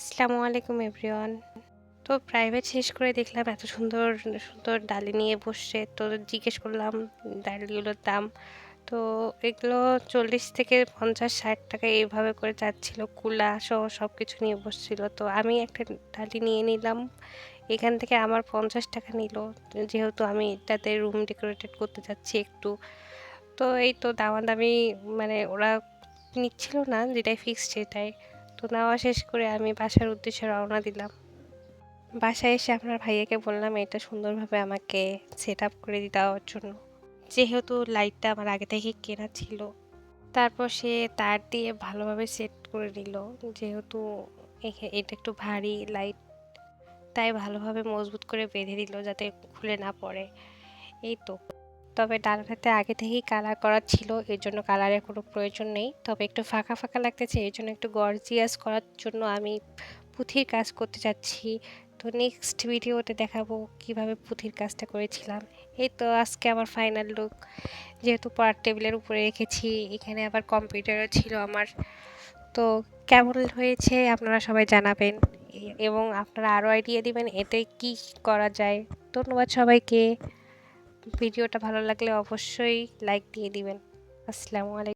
আসসালামু আলাইকুম এভরিওয়ান। তো প্রাইভেট শেষ করে দেখলাম এত সুন্দর সুন্দর ডালি নিয়ে বসছে। তো জিজ্ঞেস করলাম ডালিগুলোর দাম। তো এগুলো চল্লিশ থেকে পঞ্চাশ, ষাট টাকা এইভাবে করে যাচ্ছিল। কুলা সহ সব কিছু নিয়ে বসছিলো। তো আমি একটা ডালি নিয়ে নিলাম। এখান থেকে আমার পঞ্চাশ টাকা নিল। যেহেতু আমি এটাতে রুম ডেকোরেটেড করতে যাচ্ছি একটু। তো এই তো দামাদামি মানে ওরা নিচ্ছিল না, যেটাই ফিক্সড সেটাই। তো নেওয়া শেষ করে আমি বাসার উদ্দেশ্যে রওনা দিলাম। বাসায় এসে আপনার ভাইয়াকে বললাম, এটা সুন্দরভাবে আমাকে সেট আপ করে দেওয়ার জন্য। যেহেতু লাইটটা আমার আগে থেকে কেনা ছিল, তারপর সে তার দিয়ে ভালোভাবে সেট করে নিল। যেহেতু এটা একটু ভারী লাইট তাই ভালোভাবে মজবুত করে বেঁধে দিল যাতে খুলে না পড়ে। এই তো। তবে ডানাটাতে আগে থেকেই কালার করা ছিল, এর জন্য কালারের কোনো প্রয়োজন নেই। তবে একটু ফাঁকা ফাঁকা লাগতেছে, এর জন্য একটু গর্জিয়াস করার জন্য আমি পুঁথির কাজ করতে যাচ্ছি। তো নেক্সট ভিডিওতে দেখাবো কীভাবে পুঁথির কাজটা করেছিলাম। এই তো আজকে আমার ফাইনাল লুক যেহেতু পড়ার টেবিলের উপরে রেখেছি, এখানে আবার কম্পিউটারও ছিল আমার। তো কেমন হয়েছে আপনারা সবাই জানাবেন। এবং আপনারা আরও আইডিয়া দিবেন, এতে কি করা যায়। ধন্যবাদ সবাইকে। ভিডিওটা ভালো লাগলে অবশ্যই লাইক দিয়ে দিবেন। আসসালামু আলাইকুম।